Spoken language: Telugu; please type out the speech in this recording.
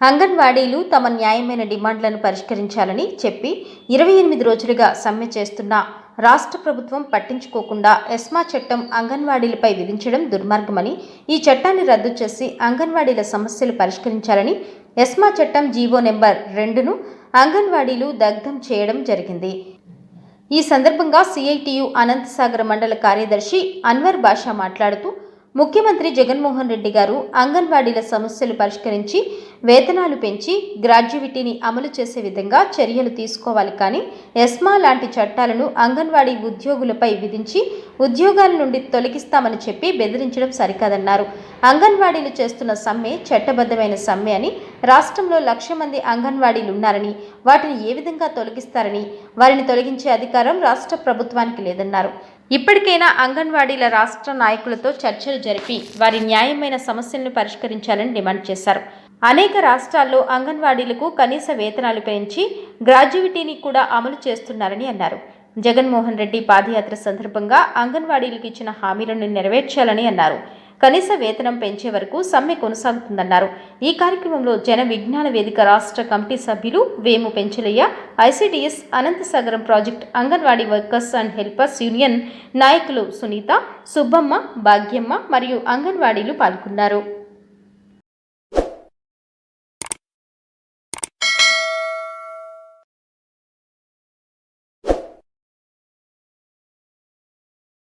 అంగన్వాడీలు తమ న్యాయమైన డిమాండ్లను పరిష్కరించాలని చెప్పి ఇరవై ఎనిమిది రోజులుగా సమ్మె చేస్తున్న రాష్ట్ర ప్రభుత్వం పట్టించుకోకుండా ఎస్మా చట్టం అంగన్వాడీలపై విధించడం దుర్మార్గమని ఈ చట్టాన్ని రద్దు చేసి అంగన్వాడీల సమస్యలు పరిష్కరించాలని ఎస్మా చట్టం జీవో నెంబర్ రెండును అంగన్వాడీలు దగ్ధం చేయడం జరిగింది. ఈ సందర్భంగా సిఐటియు అనంతసాగర్ మండల కార్యదర్శి అన్వర్ బాషా మాట్లాడుతూ ముఖ్యమంత్రి జగన్మోహన్ రెడ్డి గారు అంగన్వాడీల సమస్యలు పరిష్కరించి వేతనాలు పెంచి గ్రాడ్యువిటీని అమలు చేసే విధంగా చర్యలు తీసుకోవాలి కానీ ఎస్మా లాంటి చట్టాలను అంగన్వాడీ ఉద్యోగులపై విధించి ఉద్యోగాల నుండి తొలగిస్తామని చెప్పి బెదిరించడం సరికాదన్నారు. అంగన్వాడీలు చేస్తున్న సమ్మె చట్టబద్ధమైన సమ్మె అని రాష్ట్రంలో లక్ష మంది అంగన్వాడీలు ఉన్నారని వాటిని ఏ విధంగా తొలగిస్తారని వారిని తొలగించే అధికారం రాష్ట్ర ప్రభుత్వానికి లేదన్నారు. ఇప్పటికైనా అంగన్వాడీల రాష్ట్ర నాయకులతో చర్చలు జరిపి వారి న్యాయమైన సమస్యలను పరిష్కరించాలని డిమాండ్ చేశారు. అనేక రాష్ట్రాల్లో అంగన్వాడీలకు కనీస వేతనాలు పెంచి గ్రాడ్యుయేటీని కూడా అమలు చేస్తున్నారని అన్నారు. జగన్మోహన్ రెడ్డి పాదయాత్ర సందర్భంగా అంగన్వాడీలకు ఇచ్చిన హామీలను నెరవేర్చాలని అన్నారు. కనీస వేతనం పెంచే వరకు సమ్మె కొనసాగుతుందన్నారు. ఈ కార్యక్రమంలో జన విజ్ఞాన వేదిక రాష్ట్ర కమిటీ సభ్యులు Vemu Penchalaiah ICDS Anantasagaram project anganwadi workers and helpers union నాయకులు సునీత సుబ్బమ్మ భాగ్యమ్మ మరియు అంగన్వాడీలు పాల్గొన్నారు.